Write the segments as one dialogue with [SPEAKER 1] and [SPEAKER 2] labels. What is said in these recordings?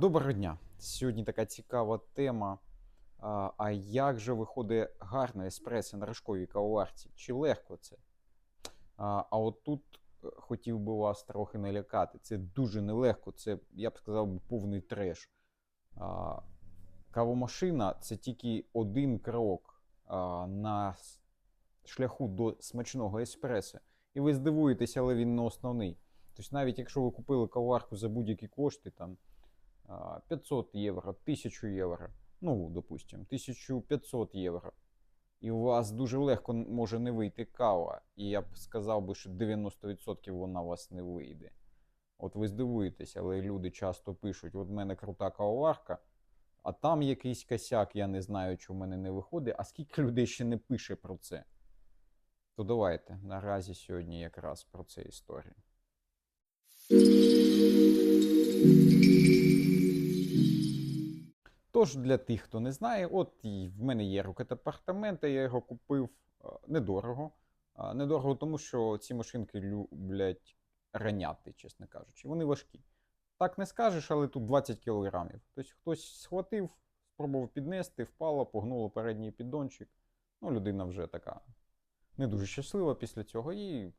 [SPEAKER 1] Доброго дня. Сьогодні така цікава тема. А, як же виходить гарне еспресо на рожковій кавоварці? Чи легко це? А, а от тут е, хотів би вас трохи налякати. Це дуже нелегко, це, я б сказав, повний треш. Кавомашина це тільки один крок на шляху до смачного еспресо. І ви здивуєтеся, але він не основний. Тобто, навіть якщо ви купили кавоварку за будь-які кошти, там 500 євро, 1000 євро, ну, допустимо, 1500 євро. І у вас дуже легко може не вийти кава. І я б сказав би, що 90% вона у вас не вийде. От ви здивуєтеся, але люди часто пишуть: от в мене крута кавоварка, а там якийсь косяк, я не знаю, чи в мене не виходить. А скільки людей ще не пише про це? То давайте наразі сьогодні якраз про це історія. Тож, для тих, хто не знає, от в мене є рукодепартаменти, я його купив е, недорого. Недорого, тому що ці машинки люблять раняти, чесно кажучи. Вони важкі. Так не скажеш, але тут 20 кілограмів. Тобто хтось схватив, спробував піднести, впало, погнуло передній піддончик. Ну, людина вже така не дуже щаслива після цього. І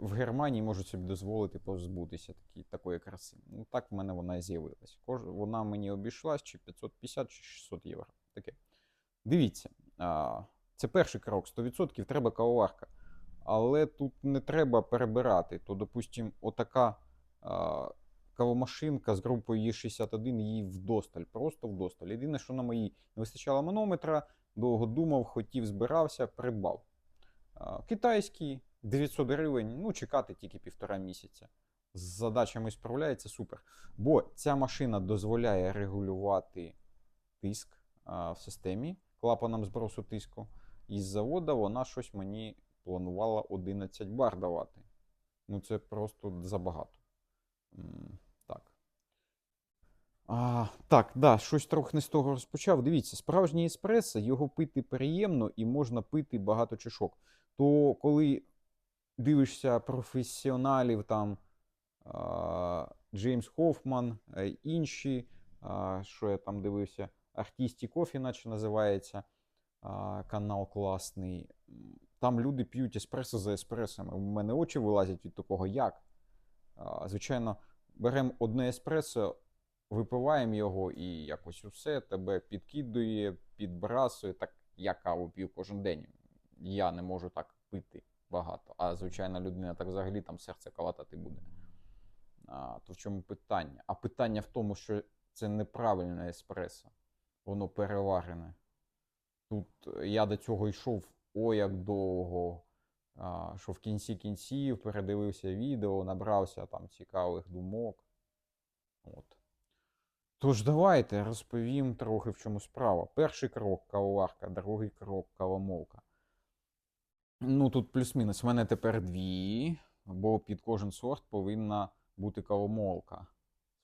[SPEAKER 1] в Германії можуть собі дозволити позбутися такі, такої краси. Ну так в мене вона і з'явилась. Кож... Вона мені обійшлась чи 550, чи 600 євро. Таке. Дивіться, а, це перший крок. 100% треба кавоварка. Але тут не треба перебирати. То, допустим, отака а, кавомашинка з групою Е61 її вдосталь, просто вдосталь. Єдине, що на моїй не вистачало манометра, довго думав, хотів, збирався, придбав. А, Китайський 900 гривень, ну чекати тільки півтора місяця. З задачами справляється супер. Бо ця машина дозволяє регулювати тиск а, в системі клапаном збросу тиску. Із завода вона щось мені планувала 11 бар давати. Ну це просто забагато. Так. А, так, да, щось трохи не з того розпочав. Дивіться, справжній еспресо, його пити приємно і можна пити багато чашок. То коли дивишся професіоналів, там Джеймс Хоффман, е, інші, що я там дивився, Артісті Кофі, наче називається канал класний. Там люди п'ють еспресо за еспресами. У мене очі вилазять від такого, як. Звичайно, беремо одне еспресо, випиваємо його і якось усе тебе підкидує, підбрасує. Так я каву п'ю кожен день. Я не можу так пити багато. А звичайна людина так взагалі там серце калатати буде. А, то в чому питання? А питання в тому, що це неправильне еспресо. Воно переварене. Тут е, я до цього йшов о як довго. А, що в кінці кінців передивився відео, набрався там цікавих думок. От. Тож давайте розповім трохи в чому справа. Перший крок кавоварка, другий крок кавомолка. Ну, тут плюс-мінус. У мене тепер дві, бо під кожен сорт повинна бути кавомолка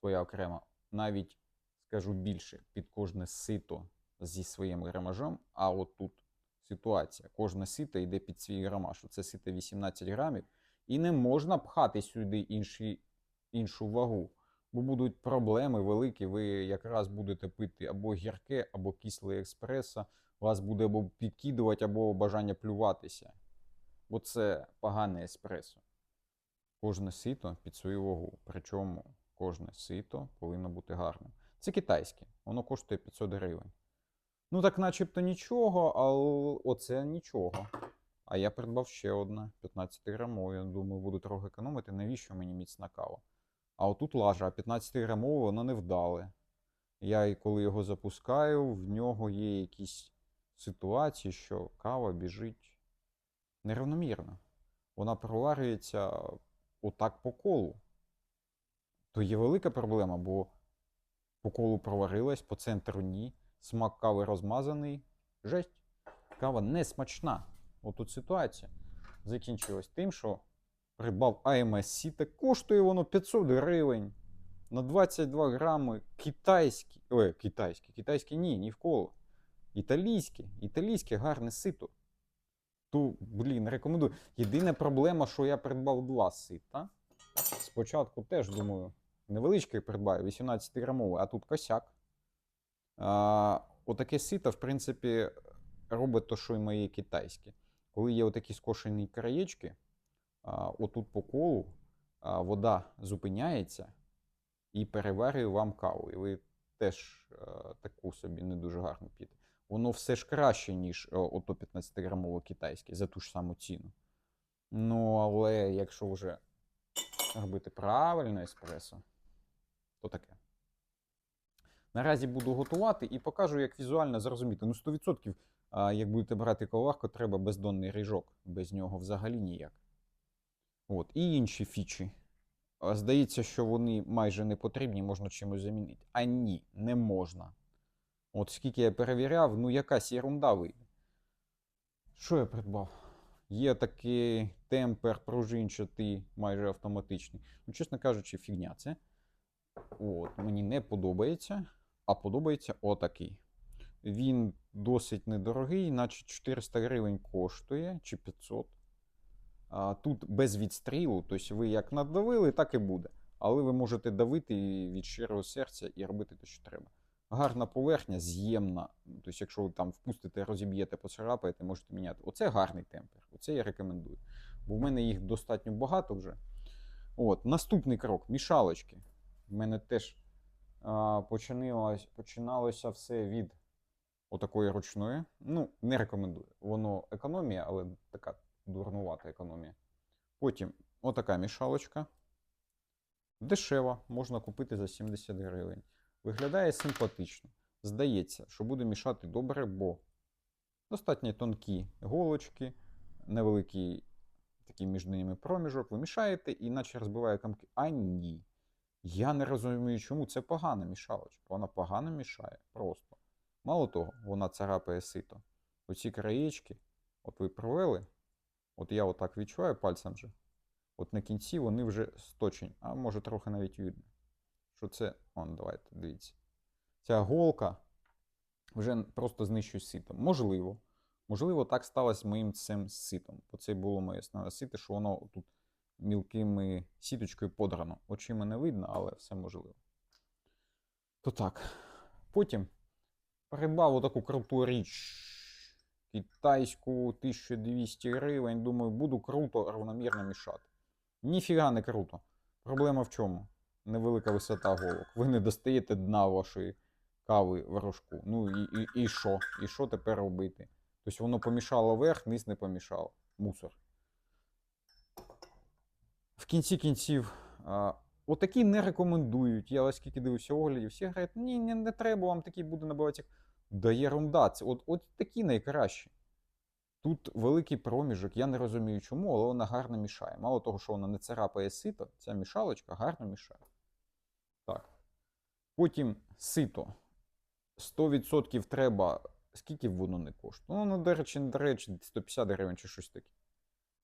[SPEAKER 1] своя окрема. Навіть скажу більше, під кожне сито зі своїм грамажом, а от тут ситуація. Кожне сито йде під свій грамаж. Це сито 18 грамів, і не можна пхати сюди інші, іншу вагу. Бо будуть проблеми великі. Ви якраз будете пити або гірке, або кисле експресо. Вас буде або підкидувати, або бажання плюватися. Бо це погане еспресо. Кожне сито під свою вагу. Причому кожне сито повинно бути гарним. Це китайське, воно коштує 500 гривень. Ну так начебто нічого, але оце нічого. А я придбав ще одне 15 грамове. Думаю, буду трохи економити. Навіщо мені міцна кава? А отут лажа, а 15 грамове воно не вдале. Я коли його запускаю, в нього є якісь ситуації, що кава біжить нерівномірно. Вона проварюється отак по колу. То є велика проблема, бо по колу проварилась, по центру ні. Смак кави розмазаний. Жесть. Кава не смачна. Отут ситуація закінчилась тим, що придбав AMS Сіта. Коштує воно 500 гривень. На 22 грами китайський. Ой, китайський. Китайський ні, ні в коло. Італійське. Італійське гарне сито. То, блін, рекомендую. Єдина проблема, що я придбав два сита. Спочатку теж думаю, невеличкий придбаю, 18 грамовий, а тут косяк. А, отаке сито, в принципі, робить то, що і мої китайські. Коли є отакі скошені краєчки, а, отут по колу а, вода зупиняється і переварює вам каву. І ви теж е, таку собі не дуже гарно п'єте. Воно все ж краще, ніж е, ото 15-грамове китайське за ту ж саму ціну. Ну, але якщо вже робити правильно еспресо, то таке. Наразі буду готувати і покажу, як візуально зрозуміти. Ну, 100%, як будете брати коварку, треба бездонний ріжок. Без нього взагалі ніяк. От. І інші фічі. Здається, що вони майже не потрібні, можна чимось замінити. А ні, не можна. От скільки я перевіряв, ну якась ерунда вийде. Що я придбав? Є такий темпер пружинчатий, майже автоматичний. Ну, чесно кажучи, фігня це. От, мені не подобається, а подобається отакий. Він досить недорогий, наче 400 гривень коштує чи 500. А, тут без відстрілу, тобто ви як надавили, так і буде. Але ви можете давити від щирого серця і робити те, що треба. Гарна поверхня, з'ємна. Тобто, якщо ви там впустите, розіб'єте, поцарапаєте, можете міняти. Оце гарний темпер. Оце я рекомендую. Бо в мене їх достатньо багато вже. От, наступний крок мішалочки. В мене теж а, починалось, починалося все від отакої ручної. Ну, не рекомендую. Воно економія, але така дурнувата економія. Потім отака мішалочка. Дешева, можна купити за 70 гривень. Виглядає симпатично. Здається, що буде мішати добре, бо достатньо тонкі голочки, невеликий такий між ними проміжок. Ви мішаєте і наче розбиває камки. А ні. Я не розумію, чому це погана мішалочка. Вона погано мішає. Просто. Мало того, вона царапає сито. Оці краєчки, от ви провели, от я отак відчуваю пальцем вже. От на кінці вони вже сточені, а може трохи навіть видно. Що це. Он, давайте, дивіться. Ця голка вже просто знищує ситом. Можливо. Можливо, так сталося моїм цим ситом. Бо це було моє основне сито, що воно тут мілкими сіточкою подрано. Очима не видно, але все можливо. То так. Потім придбав отаку круту річ. Китайську 1200 гривень. Думаю, буду круто, равномірно мішати. Ніфіга не круто. Проблема в чому? Невелика висота голок. Ви не достаєте дна вашої кави в рожку. Ну і, і, і що? І що тепер робити? Тобто воно помішало верх, низ не помішало. Мусор. В кінці кінців, а, отакі не рекомендують. Я ось скільки дивився оглядів, всі говорять, ні, не, не треба, вам такий буде набивати. Да єрунда, це от, от такі найкращі. Тут великий проміжок, я не розумію чому, але вона гарно мішає. Мало того, що вона не царапає сито, ця мішалочка гарно мішає. Так. Потім сито. 100% треба. Скільки воно не коштує? Ну, до речі, до речі, 150 гривень чи щось таке.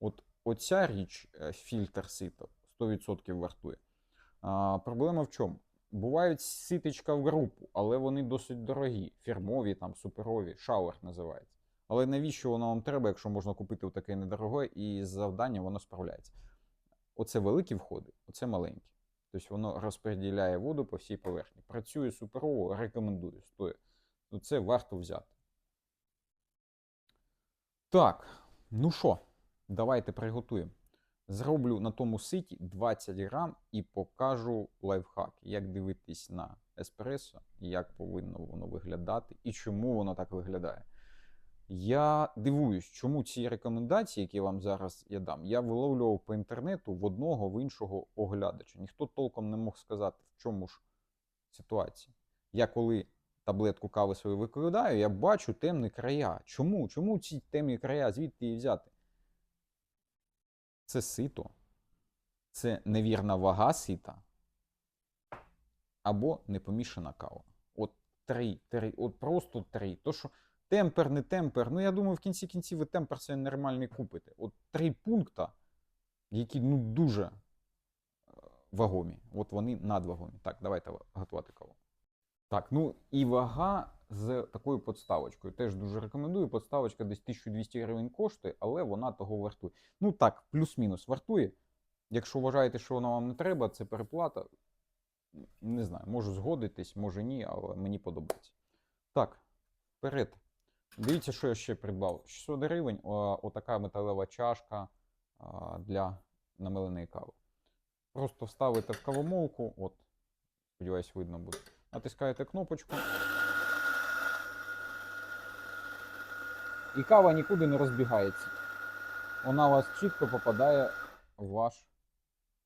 [SPEAKER 1] От оця річ, е, фільтр сито, 100% вартує. А, проблема в чому? Бувають ситочка в групу, але вони досить дорогі. Фірмові, там, суперові, шауер називається. Але навіщо воно вам треба, якщо можна купити таке недороге, і з завданням воно справляється? Оце великі входи, оце маленькі. Тобто воно розподіляє воду по всій поверхні. Працює суперово, рекомендую. Стоїть. Ну, це варто взяти. Так, ну що, давайте приготуємо. Зроблю на тому ситі 20 грам і покажу лайфхак, як дивитись на еспресо, як повинно воно виглядати і чому воно так виглядає. Я дивуюсь, чому ці рекомендації, які вам зараз я дам, я виловлював по інтернету в одного в іншого оглядача. Ніхто толком не мог сказати, в чому ж ситуація. Я коли таблетку кави свою викладаю, я бачу темні края. Чому? Чому ці темні края? Звідти її взяти? Це сито, це невірна вага сита або непомішана кава. От три, три, от просто три. То, що темпер, не темпер. Ну, я думаю, в кінці кінців ви темпер це нормальний купите. От три пункта, які ну дуже е, вагомі. От вони надвагомі. Так, давайте готувати каву. Так, ну і вага з такою подставочкою. Теж дуже рекомендую. Подставочка десь 1200 гривень коштує, але вона того вартує. Ну так, плюс-мінус вартує. Якщо вважаєте, що вона вам не треба, це переплата. Не знаю, можу згодитись, може ні, але мені подобається. Так, вперед. Дивіться, що я ще придбав. 600 гривень, отака металева чашка для намеленої кави. Просто вставите в кавомолку, от, сподіваюсь, видно буде. Натискаєте кнопочку. І кава нікуди не розбігається. Вона у вас чітко попадає в ваш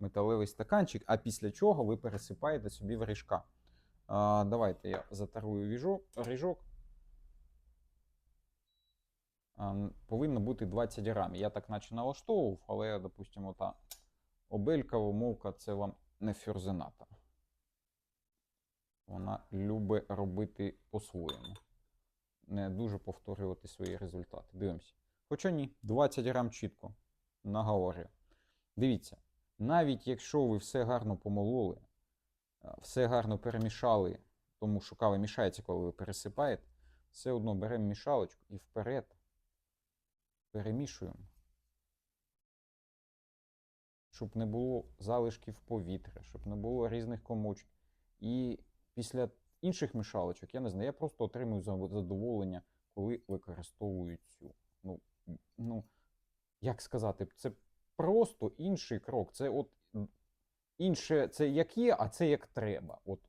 [SPEAKER 1] металевий стаканчик, а після чого ви пересипаєте собі в ріжка. А, давайте я затарую ріжок. Повинно бути 20 грамів. Я так наче налаштовував, але, допустимо, та обелька, мовка це вам не фюрзената. Вона любить робити по-своєму. Не дуже повторювати свої результати. Дивимося. Хоча ні, 20 грам чітко наговорює. Дивіться, навіть якщо ви все гарно помололи, все гарно перемішали, тому що кава мішається, коли ви пересипаєте, все одно беремо мішалочку і вперед перемішуємо, щоб не було залишків повітря, щоб не було різних комочків. І після інших мішалочок, я не знаю, я просто отримую задоволення, коли використовую цю. Ну, ну, як сказати, це просто інший крок. Це от інше, це як є, а це як треба. От,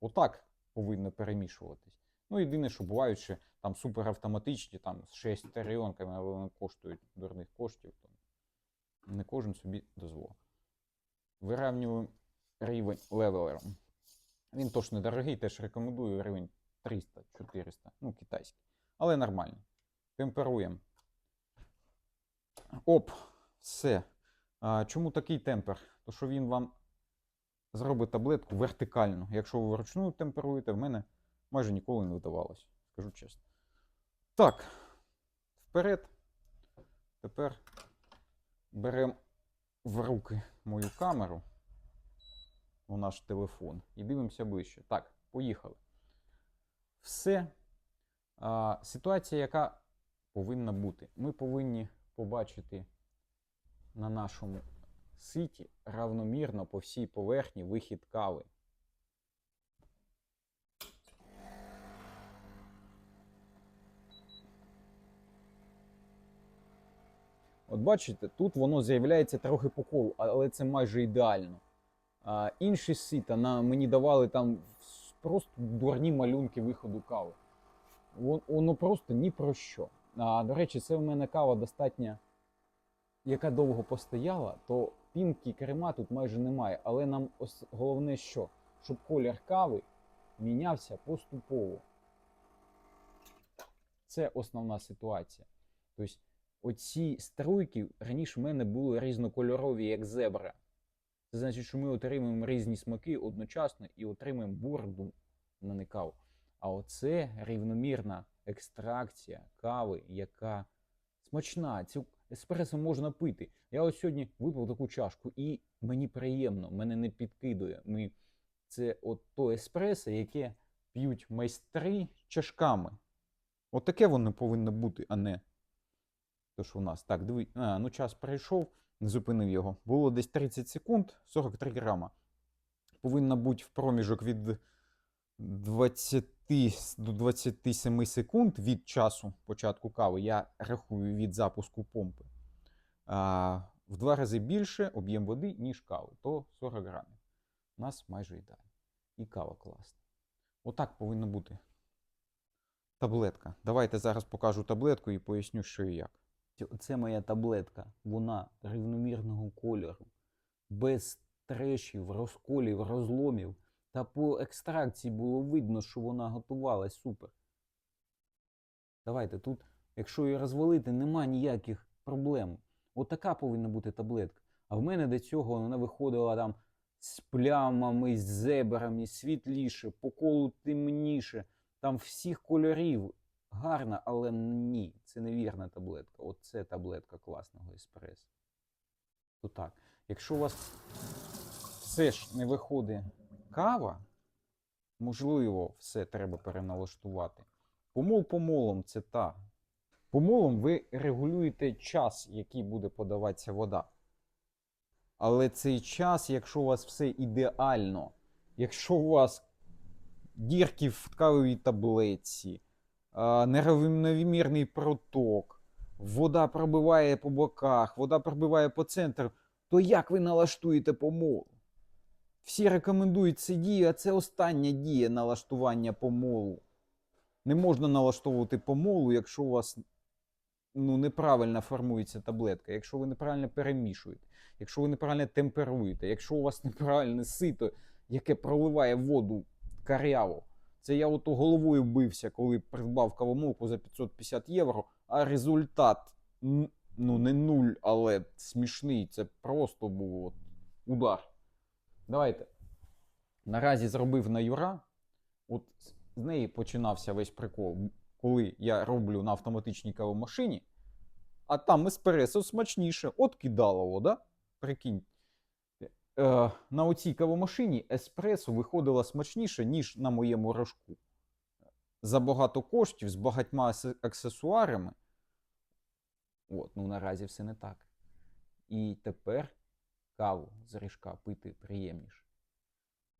[SPEAKER 1] отак повинно перемішуватись. Ну, єдине, що бувають ще там суперавтоматичні, там з шестеренками, але вони коштують дурних коштів, то не кожен собі дозволить. Вирівнюємо рівень левелером. Він теж недорогий, теж рекомендую рівень 300-400, ну, китайський. Але нормально. Темперуємо. Оп, все. А, чому такий темпер? То що він вам зробить таблетку вертикально. Якщо ви вручну темперуєте, в мене майже ніколи не вдавалося, скажу чесно. Так, вперед. Тепер беремо в руки мою камеру у наш телефон і дивимося ближче. Так, поїхали. Все. А, ситуація, яка повинна бути. Ми повинні побачити на нашому ситі равномірно по всій поверхні вихід кави. От бачите, тут воно з'являється трохи по колу, але це майже ідеально. А, інші сита на, мені давали там просто дурні малюнки виходу кави. Воно просто ні про що. А, до речі, це в мене кава достатня, яка довго постояла, то пінки крема тут майже немає. Але нам головне що? Щоб колір кави мінявся поступово. Це основна ситуація. Тобто, оці струйки раніше в мене були різнокольорові, як зебра. Це значить, що ми отримуємо різні смаки одночасно і отримуємо бурду на некав. А оце рівномірна екстракція кави, яка смачна. Цю еспресо можна пити. Я ось сьогодні випив таку чашку, і мені приємно, мене не підкидує. Ми... Це от то еспресо, яке п'ють майстри чашками. От воно повинно бути, а не то, що у нас. Так, диви, а, ну час пройшов, не зупинив його. Було десь 30 секунд, 43 грама. Повинна бути в проміжок від 20 до 27 секунд від часу початку кави. Я рахую від запуску помпи. А, в два рази більше об'єм води, ніж кави, то 40 грамів. У нас майже ідеально. І кава класна. Отак повинно бути. Таблетка. Давайте зараз покажу таблетку і поясню, що і як. Це моя таблетка. Вона рівномірного кольору, без трешів, розколів, розломів. Та по екстракції було видно, що вона готувалась супер. Давайте тут, якщо її розвалити, нема ніяких проблем. Отака повинна бути таблетка. А в мене до цього вона виходила там з плямами, з зебрами, світліше, по колу темніше, там всіх кольорів. Гарна, але ні, це невірна таблетка. Оце таблетка класного еспресо. То так, якщо у вас все ж не виходить кава, можливо, все треба переналаштувати. Помол помолом це та. Помолом ви регулюєте час, який буде подаватися вода. Але цей час, якщо у вас все ідеально, якщо у вас дірки в ткаловій таблетці, нерівномірний проток, вода пробиває по боках, вода пробиває по центру, то як ви налаштуєте помол? Всі рекомендують це дію, а це остання дія налаштування помолу. Не можна налаштовувати помолу, якщо у вас ну, неправильно формується таблетка, якщо ви неправильно перемішуєте, якщо ви неправильно темперуєте, якщо у вас неправильне сито, яке проливає воду каряву. Це я ото головою бився, коли придбав кавомолку за 550 євро, а результат ну не нуль, але смішний. Це просто був от удар. Давайте. Наразі зробив на Юра. От з- неї починався весь прикол, коли я роблю на автоматичній кавомашині, а там еспресо смачніше. От кидало вода. Прикинь. Е, на оцій кавомашині еспресо виходило смачніше, ніж на моєму рожку. За багато коштів, з багатьма аксесуарами. От, ну наразі все не так. І тепер каву з ріжка пити приємніше.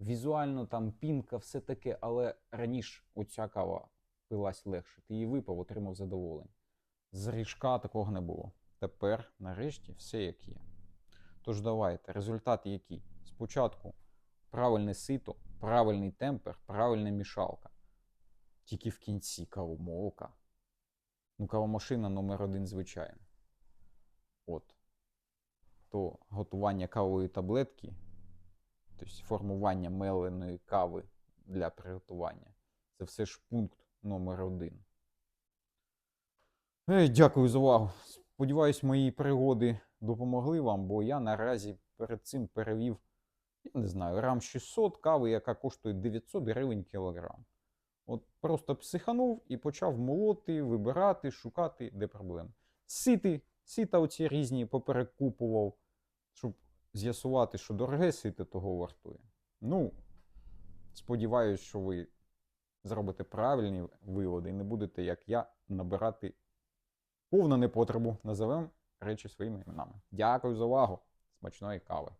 [SPEAKER 1] Візуально там пінка, все таке, але раніше оця кава пилась легше. Ти її випив, отримав задоволення. З ріжка такого не було. Тепер, нарешті, все як є. Тож давайте, результат який? Спочатку правильне сито, правильний темпер, правильна мішалка. Тільки в кінці кавомолка. Ну, кавомашина номер один, звичайно. От. То готування кавової таблетки, тобто формування меленої кави для приготування. Це все ж пункт номер один. Ей, дякую за увагу. Сподіваюсь, мої пригоди допомогли вам, бо я наразі перед цим перевів, я не знаю, рам 600 кави, яка коштує 900 гривень кілограм. От просто психанув і почав молоти, вибирати, шукати, де проблеми. Сити, сита оці різні поперекупував, щоб з'ясувати, що дороге сито того вартує. Ну, сподіваюсь, що ви зробите правильні виводи і не будете, як я, набирати повну непотребу. Називемо речі своїми іменами. Дякую за увагу. Смачної кави.